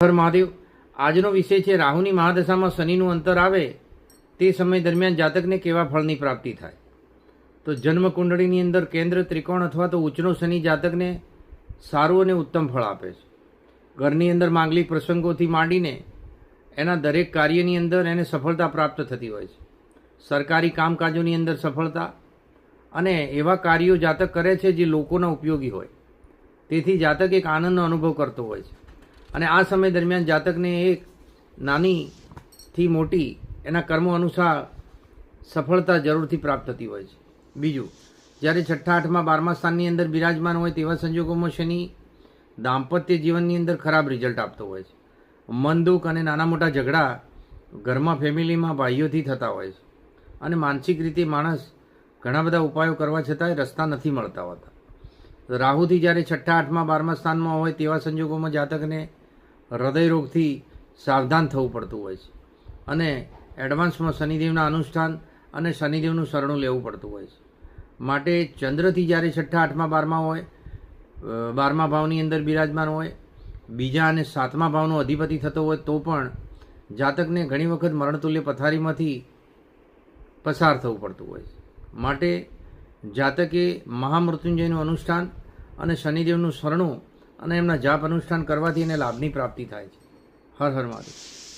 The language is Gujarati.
હર મહાદેવ, આજનો વિષય છે રાહુની મહાદશામાં શનિનું અંતર આવે તે સમય દરમિયાન જાતકને કેવા ફળની પ્રાપ્તિ થાય? તો જન્મ કુંડળીની અંદર કેન્દ્ર, ત્રિકોણ અથવા તો ઉચ્ચનો શનિ જાતકને સારું અને ઉત્તમ ફળ આપે છે. ઘરની અંદર માંગલિક પ્રસંગોથી માંડીને એના દરેક કાર્યની અંદર એને સફળતા પ્રાપ્ત થતી હોય છે. સરકારી કામકાજોની અંદર સફળતા અને એવા કાર્યો જાતક કરે છે જે લોકોના ઉપયોગી હોય. તેથી જાતક એક આનંદનો અનુભવ કરતો હોય છે. અને આ સમય દરમિયાન જાતકને એક નાનીથી મોટી એના કર્મો અનુસાર સફળતા જરૂરથી પ્રાપ્ત થતી હોય છે. બીજું, જ્યારે છઠ્ઠા આઠમા બારમા સ્થાનની અંદર બિરાજમાન હોય તેવા સંજોગોમાં શનિ દાંપત્ય જીવનની અંદર ખરાબ રિઝલ્ટ આપતો હોય છે. મન દુઃખ અને નાના મોટા ઝઘડા ઘરમાં ફેમિલીમાં ભાઈઓથી થતા હોય છે. અને માનસિક રીતે માણસ ઘણા બધા ઉપાયો કરવા છતાંય રસ્તા નથી મળતા હોતા. રાહુથી જ્યારે છઠ્ઠા આઠમા બારમા સ્થાનમાં હોય તેવા સંજોગોમાં જાતકને હૃદયરોગથી સાવધાન થવું પડતું હોય છે. અને એડવાન્સમાં શનિદેવના અનુષ્ઠાન અને શનિદેવનું શરણું લેવું પડતું હોય છે. માટે ચંદ્રથી જ્યારે છઠ્ઠા, આઠમા, બારમા હોય બારમા ભાવની અંદર બિરાજમાન હોય, બીજા અને સાતમા ભાવનો અધિપતિ થતો હોય તો પણ જાતકને ઘણી વખત મરણતુલ્ય પથારીમાંથી પસાર થવું પડતું હોય છે. માટે જાતકે મહામૃત્યુંજયનું અનુષ્ઠાન અને શનિદેવનું શરણું અને એમના જાપ અનુષ્ઠાન કરવાથી એને લાભની પ્રાપ્તિ થાય છે. હર હર મહાદેવ.